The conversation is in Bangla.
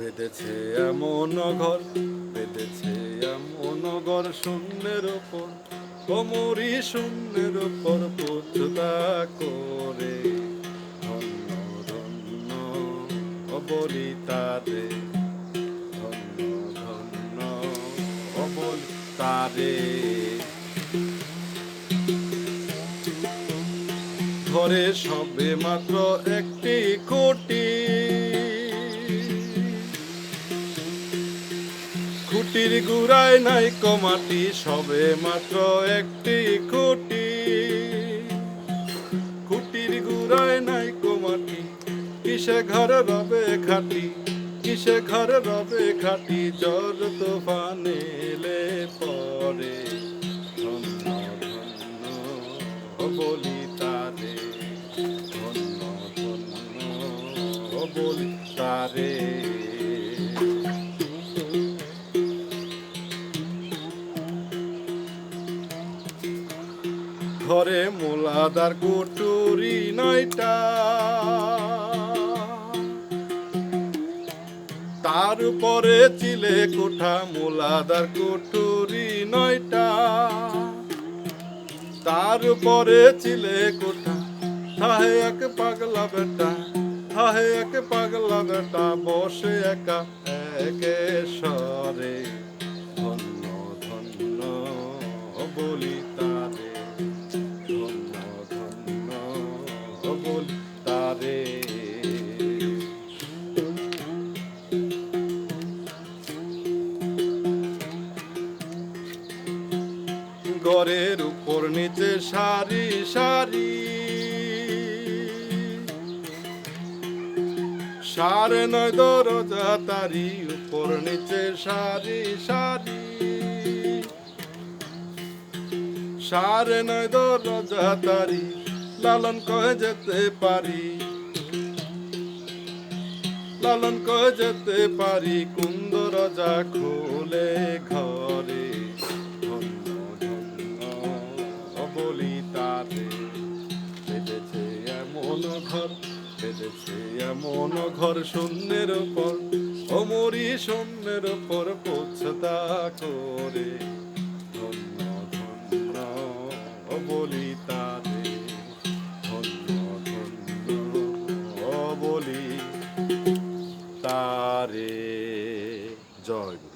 বেঁধেছে এমন ঘর, বেঁধেছে এমন ঘর শূন্যের ওপর কোমরি শূন্যের ওপর পুতলা করে। ধন্য ধন্য অবলি তারে ধন্য ধন্য অবলি তারে ঘরে সবে মাত্র একটি কোটি খুঁটির গুড়ায় নাই কমাটি, সবে মাত্র একটি খুঁটি। খুঁটির গুড়ায় নাই কমাটি, কিসে ঘরে রবে খাটি, কিসে ঘরে রবে খাটি, জ্বর তুফান এলে পরে বলি তারে, ধন্য ধন্য বলি তারে। ঘরে মোলাদার কুটুরি নয়টা। তার উপরে চিলে কোঠা মোলাদার কুটুরি নয়টা। তার উপরে চিলে কোঠা থাহে এক পাগলা বেটা থাহে এক পাগলা বেটা, বসে একা একে সরে। ঘরের উপর নিচে সারি সারি। সারে নয় দরজা তারি উপর নিচে সারি সারি। সারে নয় দরজা তারি লালন কয়ে যেতে পারি। লালন কয়ে যেতে পারি, কুন্দ রাজা খোলে ঘরে। এসেছে এমন ঘর শূন্যের ওপর অমরি শূন্যের ওপর পৌঁছতা করে। ধন্য ধন্য ধন্য বলি তারে জয়